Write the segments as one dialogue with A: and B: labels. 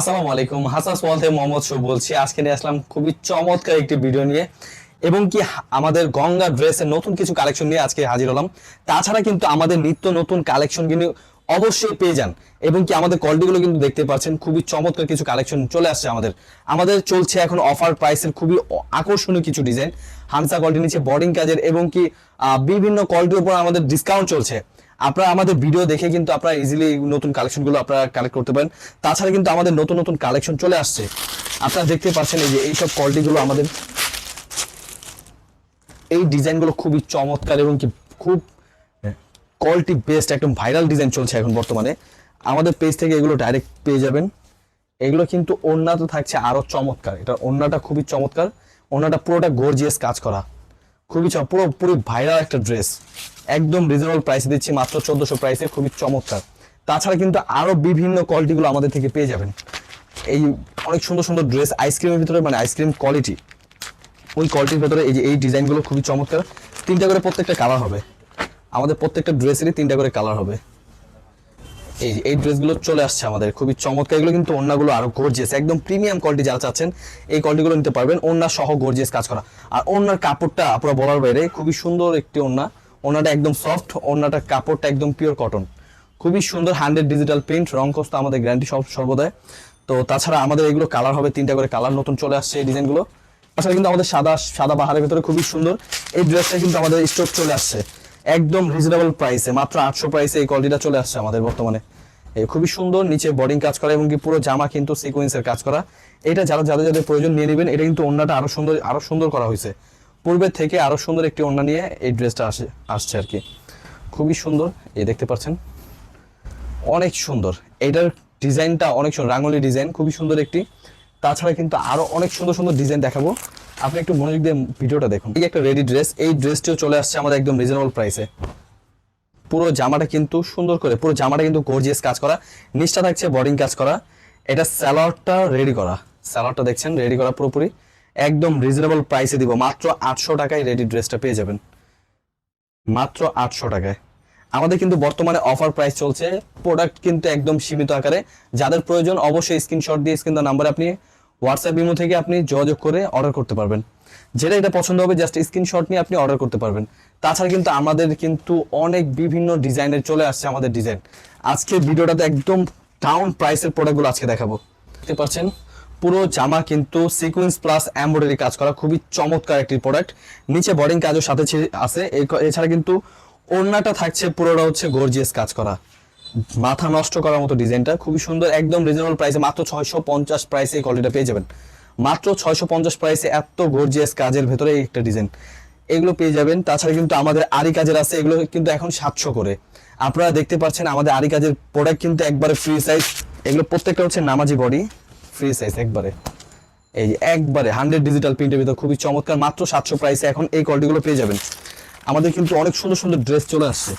A: আসসালামু আলাইকুম। হাসান সোয়াল থেকে মোহাম্মদ শো বলছি। আজকে নিয়ে আসলাম খুবই চমৎকার একটি ভিডিও নিয়ে। এবং কি আমাদের গঙ্গা ড্রেসের নতুন কিছু কালেকশন নিয়ে আজকে হাজির হলাম। তাছাড়া কিন্তু আমাদের নিত্য নতুন কালেকশন কিন্তু অবশ্যই পেয়ে যান। এবং কি আমাদের কোয়ালিটিগুলো কিন্তু দেখতে পাচ্ছেন। খুবই চমৎকার কিছু কালেকশন চলে আসছে আমাদের। আমাদের চলছে এখন অফার প্রাইসের খুবই আকর্ষণীয় কিছু ডিজাইন। হানসা কোয়ালিটি নিচে বোর্ডিং কাজের এবং কি বিভিন্ন কোয়ালিটির উপর আমাদের ডিসকাউন্ট চলছে। আপনারা আমাদের ভিডিও দেখে কিন্তু আপনারা ইজিলি নতুন কালেকশনগুলো আপনারা কালেক্ট করতে পারেন। তাছাড়া কিন্তু আমাদের নতুন নতুন কালেকশন চলে আসছে। আপনারা দেখতে পাচ্ছেন এই যে এইসব কোয়ালিটিগুলো আমাদের এই ডিজাইনগুলো খুবই চমৎকার এবং কি খুব কোয়ালিটি বেস্ট একদম ভাইরাল ডিজাইন চলছে এখন বর্তমানে। আমাদের পেজ থেকে এগুলো ডাইরেক্ট পেয়ে যাবেন। এগুলো কিন্তু ওড়নাতে থাকছে আরও চমৎকার। এটা ওড়নাটা খুবই চমৎকার। ওড়নাটা পুরোটা গর্জিয়াস কাজ করা। খুবই পুরো পুরো ভাইরাল একটা ড্রেস একদম রিজনেবল প্রাইসে দিচ্ছি, মাত্র চোদ্দশো প্রাইসে খুবই চমৎকার। তাছাড়া কিন্তু আরও বিভিন্ন কোয়ালিটিগুলো আমাদের থেকে পেয়ে যাবেন। এই অনেক সুন্দর সুন্দর ড্রেস আইসক্রিমের ভিতরে মানে আইসক্রিম কোয়ালিটি ওই কোয়ালিটির ভেতরে এই যে, এই ডিজাইনগুলো খুবই চমৎকার। তিনটা করে প্রত্যেকটা কালার হবে। আমাদের প্রত্যেকটা ড্রেসেরই তিনটা করে কালার হবে। এই এই ড্রেসগুলো চলে আসছে আমাদের, খুবই চমৎকার। এগুলো কিন্তু ওড়নাগুলো আরও গর্জিয়াস একদম প্রিমিয়াম কোয়ালিটি যারা চাচ্ছেন, এই কোয়ালিটিগুলো নিতে পারবেন। ওড়না সহ গর্জিয়াস কাজ করা। আর ওড়নার কাপড়টা আপনারা বলার বাইরে, খুবই সুন্দর একটি ওড়না। ওড়নাটা একদম সফট ওড়নাটার কাপড়টা একদম পিওর কটন খুবই সুন্দর হান্ড্রেড ডিজিটাল প্রিন্ট রং কস্ত আমাদের গ্যারান্টি সব সর্বদাই। তো তাছাড়া আমাদের এগুলো কালার হবে, তিনটা করে কালার নতুন চলে আসছে এই ডিজাইনগুলো তাছাড়া কিন্তু আমাদের সাদা সাদা বাহারের ভিতরে খুবই সুন্দর। এই ড্রেসটা কিন্তু আমাদের স্টক চলে আসছে। একদম রিজনেবল প্রাইসে মাত্র আটশো প্রাইসে এই কোয়ালিটিটা চলে আসছে আমাদের বর্তমানে। খুবই সুন্দর, নিচে বডিং কাজ করা এবং কি পুরো জামা কিন্তু সিকোয়েন্সের কাজ করা। এটা যারা যাদের যাদের প্রয়োজন নিয়ে নেবেন, এটা কিন্তু ওড়নাটা আরও সুন্দর আরও সুন্দর করা হয়েছে। পূর্বের থেকে আরও সুন্দর একটি ওড়না নিয়ে এই ড্রেসটা আসে, আসছে আর কি। খুবই সুন্দর, এই দেখতে পাচ্ছেন। অনেক সুন্দর। এটার ডিজাইনটা অনেক সুন্দর, রাঙ্গলি ডিজাইন, খুবই সুন্দর একটি। তাছাড়া কিন্তু আরও অনেক সুন্দর সুন্দর ডিজাইন দেখাবো। আপনি একটু মনোযোগ দিয়ে ভিডিওটা দেখুন। এই একটা রেডি ড্রেস, এই ড্রেসটিও চলে আসছে আমাদের একদম রিজনেবল প্রাইসে পুরো জামাটা কিন্তু সুন্দর করে, পুরো জামাটা কিন্তু গর্জিয়াস কাজ করা। নিচটা থাকছে বডিং কাজ করা। এটা স্যালাডটা রেডি করা। স্যালাডটা দেখছেন রেডি করা পুরোপুরি। একদম রিজনেবল প্রাইসে দিব। মাত্র আটশো টাকায় রেডি ড্রেসটা পেয়ে যাবেন। মাত্র আটশো টাকায়। আমাদের কিন্তু বর্তমানে অফার প্রাইস চলছে। প্রোডাক্ট কিন্তু একদম সীমিত আকারে। যাদের প্রয়োজন অবশ্যই স্ক্রিনশট দিয়ে স্ক্রিন নাম্বার আপনি হোয়াটসঅ্যাপ ইমো থেকে আপনি যোগাযোগ করে অর্ডার করতে পারবেন। যেটা এটা পছন্দ হবে জাস্ট স্ক্রিনশট নিয়ে আপনি অর্ডার করতে পারবেন। তাছাড়া কিন্তু আমাদের কিন্তু অনেক বিভিন্ন ডিজাইনের চলে আসছে আমাদের ডিজাইন আজকে ভিডিওটাতে একদম ডাউন প্রাইসের প্রোডাক্টগুলো আজকে দেখাবো। দেখতে পাচ্ছেন? পুরো জামা কিন্তু সিকোয়েন্স প্লাস এমব্রয়ডারি কাজ করা খুবই চমৎকার একটি প্রোডাক্ট নিচে বডিং কাজও সাথে আছে। এছাড়া কিন্তু ওড়নাটা থাকছে, পুরোটা হচ্ছে গর্জিয়াস কাজ করা। মাথা নষ্ট করার মতো ডিজাইনটা। খুবই সুন্দর, একদম রিজনেবল প্রাইসে মাত্র ছয়শো পঞ্চাশ প্রাইসে এই কোয়ালিটিটা পেয়ে যাবেন। মাত্র ছয়শো পঞ্চাশ প্রাইসে এত গর্জিয়াস কাজের ভেতরে একটা ডিজাইন এগুলো পেয়ে যাবেন। তাছাড়া কিন্তু আমাদের আরি কাজের আছে। এগুলো কিন্তু এখন সাতশো করে। আপনারা দেখতে পাচ্ছেন আমাদের আরি কাজের প্রোডাক্ট কিন্তু একবারে ফ্রি সাইজ এগুলো প্রত্যেকটা হচ্ছে নামাজি বডি ফ্রি সাইজ একবারে। এই একবারে হান্ড্রেড ডিজিটাল প্রিন্টের ভিতর খুবই চমৎকার, মাত্র সাতশো প্রাইসে এখন এই কোয়ালিটিগুলো পেয়ে যাবেন। আমাদের কিন্তু অনেক সুন্দর সুন্দর ড্রেস চলে আসছে।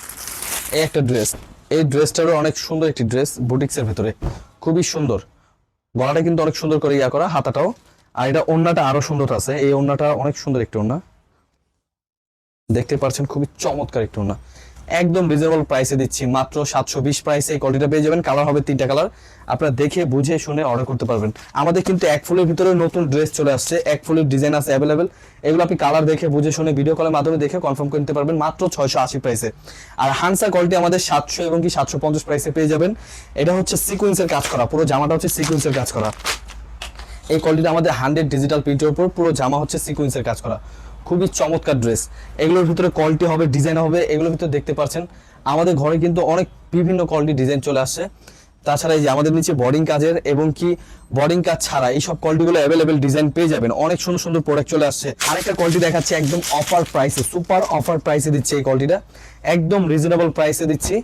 A: এই একটা ড্রেস এই ড্রেসটারও অনেক সুন্দর একটি ড্রেস বুটিক্সের ভেতরে। খুবই সুন্দর। গলাটা কিন্তু অনেক সুন্দর করে ইয়া করা, হাতাটাও। আর এটা ওড়নাটা আরও সুন্দর আছে। এই ওড়নাটা অনেক সুন্দর একটি ওড়না। দেখতে পাচ্ছেন, খুবই চমৎকার একটি ওড়না। একদম রিজনেবল প্রাইসে দিচ্ছি। মাত্র সাতশো বিশ প্রাইসে এই কোয়ালিটিটা পেয়ে যাবেন। কালার হবে তিনটা কালার আপনারা দেখে, বুঝে, শুনে অর্ডার করতে পারবেন। আমাদের কিন্তু এক ফুলের ভিতরে নতুন ড্রেস চলে আসছে। এক ফুলের ডিজাইন আছে অ্যাভেলেবেল এগুলো আপনি কালার দেখে, বুঝে, শুনে ভিডিও কলের মাধ্যমে দেখে কনফার্ম করতে পারবেন মাত্র ছয়শো আশি প্রাইসে আর হানসা কোয়ালিটি আমাদের সাতশো এবং কি সাতশো পঞ্চাশ প্রাইসে পেয়ে যাবেন। এটা হচ্ছে সিকুয়েন্সের কাজ করা। পুরো জামাটা হচ্ছে সিকুয়েন্সের কাজ করা। এই কোয়ালিটি আমাদের হান্ড্রেড ডিজিটাল প্রিন্টের উপর পুরো জামা হচ্ছে সিকুয়েন্সের কাজ করা। খুবই চমৎকার ড্রেস এগুলোর ভিতরে কোয়ালিটি হবে ডিজাইন হবে, এগুলোর ভিতরে দেখতে পাচ্ছেন। আমাদের ঘরে কিন্তু অনেক বিভিন্ন কোয়ালিটি ডিজাইন চলে আসছে। তাছাড়া এই যে আমাদের নিচে বোর্ডিং কাজের এবং কি বোর্ডিং কাজ ছাড়া এইসব কোয়ালিটিগুলো অ্যাভেলেবেল ডিজাইন পেয়ে যাবেন। অনেক সুন্দর সুন্দর প্রোডাক্ট চলে আসছে। আরেকটা কোয়ালিটি দেখাচ্ছে একদম অফার প্রাইসে সুপার অফার প্রাইসে দিচ্ছে এই কোয়ালিটিটা একদম রিজনেবল প্রাইসে দিচ্ছি।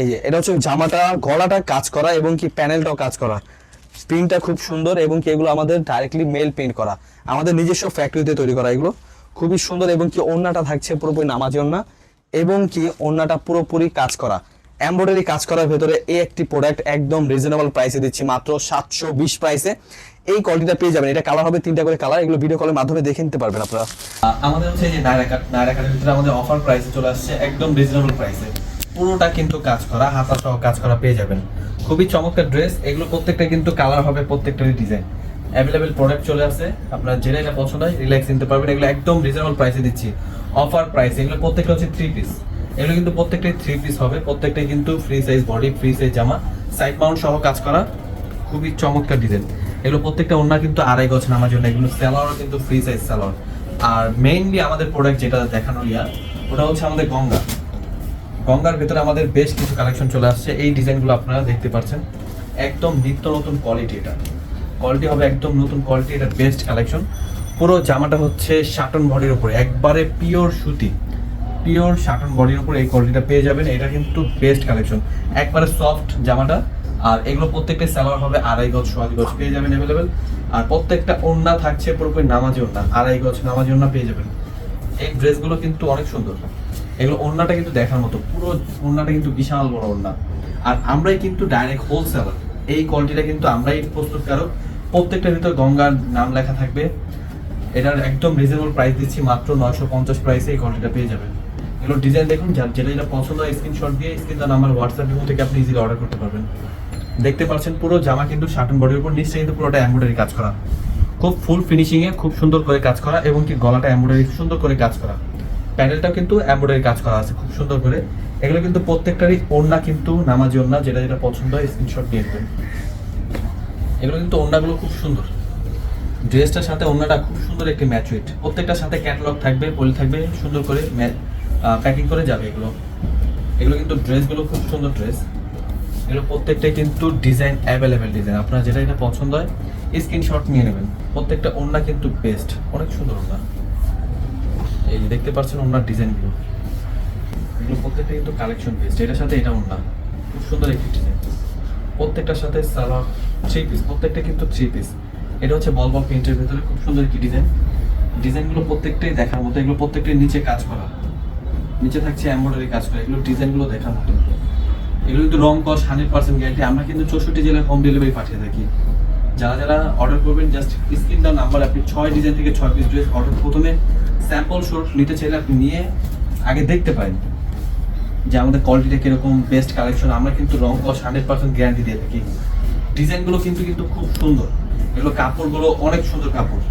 A: এই যে, এটা হচ্ছে জামাটা, গলাটা কাজ করা এবং কি প্যানেলটাও কাজ করা। প্রিন্টটা খুব সুন্দর এবং কি এগুলো আমাদের ডাইরেক্টলি মেল প্রিন্ট করা। আমাদের নিজস্ব ফ্যাক্টরিতে তৈরি করা এগুলো। খুবই সুন্দর এবং কি ওড়নাটা থাকছে পুরোপুরি নামাজি ওড়না এবং কি ওড়নাটা পুরোপুরি কাজ করা। এমব্রয়ডারি কাজ করার ভেতরে এই একটি প্রোডাক্ট একদম রিজনেবল প্রাইসে দিচ্ছি মাত্র সাতশো বিশ প্রাইসে এই কোয়ালিটিটা পেয়ে যাবেন। এটা কালার হবে তিনটা করে কালার এগুলো ভিডিও কলের মাধ্যমে দেখে নিতে পারবেন আপনারা।
B: আমাদের হচ্ছে যে নায়রা কাট নায়রা কাটের ভিতরে আমাদের অফার প্রাইসে চলে আসছে একদম রিজনেবল প্রাইসে
A: পুরোটা কিন্তু কাজ করা, হাতা সহ কাজ করা পেয়ে যাবেন। খুবই চমৎকার ড্রেস এগুলো প্রত্যেকটা কিন্তু কালার হবে, প্রত্যেকটারই ডিজাইন অ্যাভেলেবেল প্রোডাক্ট চলে আসে, আপনার যেটা এটা পছন্দ হয় রিল্যাক্স নিতে পারবেন। এগুলো একদম রিজনেবল প্রাইসে দিচ্ছি। অফার প্রাইস এগুলো প্রত্যেকটা হচ্ছে থ্রি পিস এগুলো কিন্তু প্রত্যেকটাই থ্রি পিস হবে, প্রত্যেকটাই কিন্তু free size body free size জামা সাইড মাউন্ট সহ কাজ করা, খুবই চমৎকার ডিজাইন এগুলো প্রত্যেকটা ওনার কিন্তু আড়াই গছ নামার জন্য, এগুলো স্যালোয়ারও কিন্তু ফ্রি সাইজ স্যালোয়ার আর মেইনলি আমাদের প্রোডাক্ট যেটা দেখানো ইয়া ওটা হচ্ছে আমাদের গঙ্গা। গঙ্গার ভেতরে আমাদের বেশ কিছু কালেকশন চলে আসছে। এই ডিজাইনগুলো আপনারা দেখতে পাচ্ছেন। একদম নিত্য নতুন কোয়ালিটি এটা। কোয়ালিটি হবে একদম নতুন কোয়ালিটি এটা বেস্ট কালেকশন পুরো জামাটা হচ্ছে শাটন বডির উপরে। একবারে পিওর সুতি। পিওর শাটন বডির উপরে এই কোয়ালিটিটা পেয়ে যাবেন। এটা কিন্তু বেস্ট কালেকশন একবারে সফট জামাটা। আর এগুলো প্রত্যেকটা স্যালোয়ার হবে আড়াই গজ সোয়াদি গজ পেয়ে যাবেন অ্যাভেলেবেল আর প্রত্যেকটা ওন্না থাকছে পুরোপুরি নামাজি ওন্না আড়াই গজ, নামাজি ওন্না পেয়ে যাবেন। এই ড্রেসগুলো কিন্তু অনেক সুন্দর। এগুলো ওন্নাটা কিন্তু দেখার মতো। পুরো ওন্নাটা কিন্তু বিশাল বড় ওন্না আর আমরাই কিন্তু ডাইরেক্ট হোলসেলার এই কোয়ালিটিটা কিন্তু আমরাই প্রস্তুতকারক। প্রত্যেকটার ভিতর গঙ্গার নাম লেখা থাকবে। এটার একদম রিজনেবল প্রাইস দিচ্ছি মাত্র নয়শো পঞ্চাশ প্রাইসে এই কোয়ালিটিটা পেয়ে যাবেন। এগুলো ডিজাইন দেখুন, যার যেটা যেটা পছন্দ হয় স্ক্রিনশট দিয়ে স্ক্রিন তার নাম্বার হোয়াটসঅ্যাপ থেকে আপনি ইজিলি অর্ডার করতে পারবেন। দেখতে পাচ্ছেন পুরো জামা কিন্তু শার্টন বডির উপর নিচে কিন্তু পুরোটা এমব্রয়ডারি কাজ করা। খুব ফুল ফিনিশিংয়ে খুব সুন্দর করে কাজ করা এবং কি গলাটা এমব্রয়ডারি সুন্দর করে কাজ করা। প্যানেলটাও কিন্তু এমব্রয়ডারি কাজ করা আছে, খুব সুন্দর করে। এগুলো কিন্তু প্রত্যেকটারই ওড়না কিন্তু নামাজি ওড়না, যেটা যেটা পছন্দ হয় স্ক্রিনশট দিয়ে দেবেন। এগুলো কিন্তু ওড়নাগুলো খুব সুন্দর। ড্রেসটার সাথে ওড়নাটা খুব সুন্দর একটি ম্যাচ উইট প্রত্যেকটার সাথে ক্যাটালগ থাকবে পলি থাকবে, সুন্দর করে প্যাকিং করে যাবে এগুলো। এগুলো কিন্তু ড্রেসগুলো খুব সুন্দর ড্রেস। এগুলো প্রত্যেকটাই কিন্তু ডিজাইন অ্যাভেলেবেল ডিজাইন আপনার যেটা এটা পছন্দ হয় স্ক্রিনশট নিয়ে নেবেন। প্রত্যেকটা ওড়না কিন্তু বেস্ট অনেক সুন্দর ওড়না। এই যে দেখতে পাচ্ছেন ওড়নার ডিজাইনগুলো এগুলো প্রত্যেকটা কিন্তু কালেকশন বেস্ট এটার সাথে এটা ওড়না। খুব সুন্দর একটি ডিজাইন প্রত্যেকটার সাথে সালোয়ার থ্রি পিস প্রত্যেকটা কিন্তু থ্রি পিস এটা হচ্ছে বল বল প্রিন্টের ভেতরে, খুব সুন্দর একটি ডিজাইন ডিজাইনগুলো প্রত্যেকটাই দেখার মতো, এগুলো প্রত্যেকটাই নিচে কাজ করা। নিচে থাকছে এমব্রয়ডারি কাজ করা, এগুলো ডিজাইনগুলো দেখার মতো। এগুলো কিন্তু রং কস হান্ড্রেড পার্সেন্ট গ্যারান্টি আমরা কিন্তু চৌষট্টি জেলায় হোম ডেলিভারি পাঠিয়ে থাকি। যারা যারা অর্ডার করবেন জাস্ট স্ক্রিন দাও নাম্বার আপনি ছয় ডিজাইন থেকে ছয় পিস ড্রেস অর্ডার প্রথমে স্যাম্পল শোট নিতে চাইলে আপনি নিয়ে আগে দেখতে পারেন যে আমাদের কোয়ালিটিটা কীরকম বেস্ট কালেকশন আমরা কিন্তু রং কস হান্ড্রেড পার্সেন্ট গ্যারান্টি দিয়ে থাকি। ডিজাইনগুলো কিন্তু কিন্তু খুব সুন্দর। এগুলো কাপড়গুলো অনেক সুন্দর কাপড়।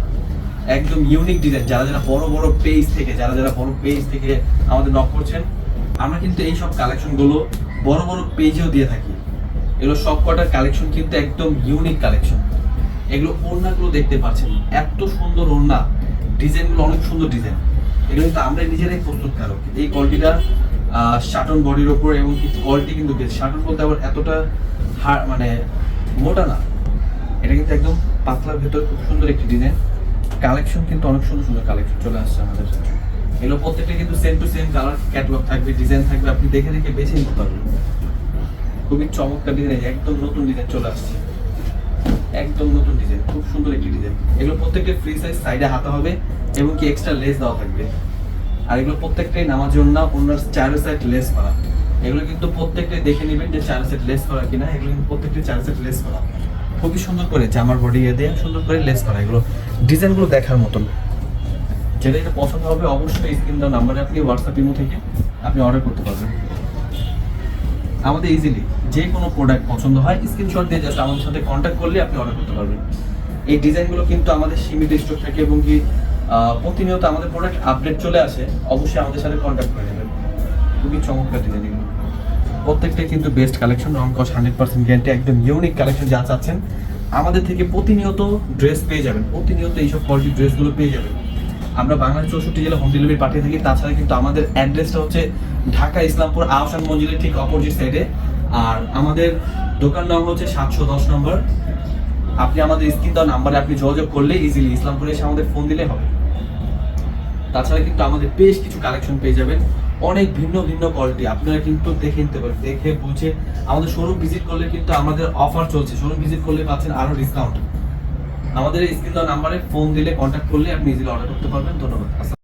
A: একদম ইউনিক ডিজাইন যারা যারা বড় বড় পেজ থেকে, যারা যারা বড় পেজ থেকে আমাদের নক করছেন, আমরা কিন্তু এই সব কালেকশনগুলো বড় বড় পেজেও দিয়ে থাকি। এগুলো সব কটার কালেকশন কিন্তু একদম ইউনিক কালেকশন এগুলো ওড়নাগুলো দেখতে পাচ্ছেন। এত সুন্দর ওড়না। ডিজাইনগুলো অনেক সুন্দর ডিজাইন। এগুলো কিন্তু আমরা নিজেরাই প্রস্তুতকারক। এই কোয়ালিটিটা শাটন বডির ওপর এবং কিছু কোয়ালিটি কিন্তু বেশ। শাটন বলতে আবার এতটা হার মানে মোটা না। এটা কিন্তু একদম পাতলার ভেতর খুব সুন্দর একটি ডিজাইন কালেকশন কিন্তু অনেক সুন্দর সুন্দর কালেকশন চলে আসছে আমাদের এগুলো প্রত্যেকটা কিন্তু same to same colour catalogue থাকবে ডিজাইন থাকবে, আপনি দেখে দেখে বেছে নিতে পারবেন। খুবই চমৎকার ডিজাইন একদম নতুন ডিজাইন চলে আসছে। একদম নতুন ডিজাইন খুব সুন্দর একটি ডিজাইন এগুলো প্রত্যেকটা ফ্রি সাইজ সাইডে হাতা হবে এবং কি এক্সট্রা লেস দেওয়া থাকবে। আর এগুলো প্রত্যেকটাই নামার জন্য ওনার চার সাইড লেস করা। এগুলো কিন্তু প্রত্যেকটাই দেখে নেবেন যে চার সেট লেস করা কিনা, এগুলো কিন্তু প্রত্যেকটাই চার সেট লেস করা। খুবই সুন্দর করে জামার বডি দিয়ে সুন্দর করে লেস করা এগুলো ডিজাইনগুলো দেখার মতন। যেটা এটা পছন্দ হবে, অবশ্যই স্ক্রিন দেওয়া নাম্বারে আপনি হোয়াটসঅ্যাপ ইমো থেকে আপনি অর্ডার করতে পারবেন। আমাদের ইজিলি যে কোনো প্রোডাক্ট পছন্দ হয় স্ক্রিনশট দিয়ে জাস্ট আমাদের সাথে কন্ট্যাক্ট করলে আপনি অর্ডার করতে পারবেন। এই ডিজাইনগুলো কিন্তু আমাদের সীমিত স্টক থাকে এবং কি প্রতিনিয়ত আমাদের প্রোডাক্ট আপডেট চলে আসে, অবশ্যই আমাদের সাথে কন্ট্যাক্ট করে নেবেন। খুবই চমৎকার ডিজাইন এগুলো প্রত্যেকটাই কিন্তু বেস্ট কালেকশন রং কস হান্ড্রেড পার্সেন্ট গ্যারান্টি একদম ইউনিক কালেকশন যা চাচ্ছেন। আমাদের থেকে প্রতিনিয়ত ড্রেস পেয়ে যাবেন, প্রতিনিয়ত এইসব কোয়ালিটি ড্রেসগুলো পেয়ে যাবেন। আমরা বাংলাদেশ চৌষট্টি জেলা হোম ডেলিভারি পাঠিয়ে থাকি, তাছাড়া কিন্তু আমাদের অ্যাড্রেসটা হচ্ছে ঢাকা ইসলামপুর আহসান মঞ্জিলের ঠিক অপোজিট সাইডে আর আমাদের দোকান নাম হচ্ছে সাতশো দশ নম্বর। আপনি আমাদের স্ক্রিন দেওয়া নাম্বারে আপনি যোগাযোগ করলে ইজিলি ইসলামপুরে এসে আমাদের ফোন দিলে হবে। তাছাড়া কিন্তু আমাদের বেশ কিছু কালেকশন পেয়ে যাবেন। অনেক ভিন্ন ভিন্ন কোয়ালিটি আপনারা কিন্তু দেখে নিতে পারেন, দেখে বুঝে আমাদের শোরুম ভিজিট করলে কিন্তু আমাদের অফার চলছে। শোরুম ভিজিট করলে পাচ্ছেন আরও ডিসকাউন্ট আমাদের স্ক্রিন দেওয়া নাম্বারে ফোন দিলে কন্ট্যাক্ট করলে আপনি ইজিলি অর্ডার করতে পারবেন। ধন্যবাদ।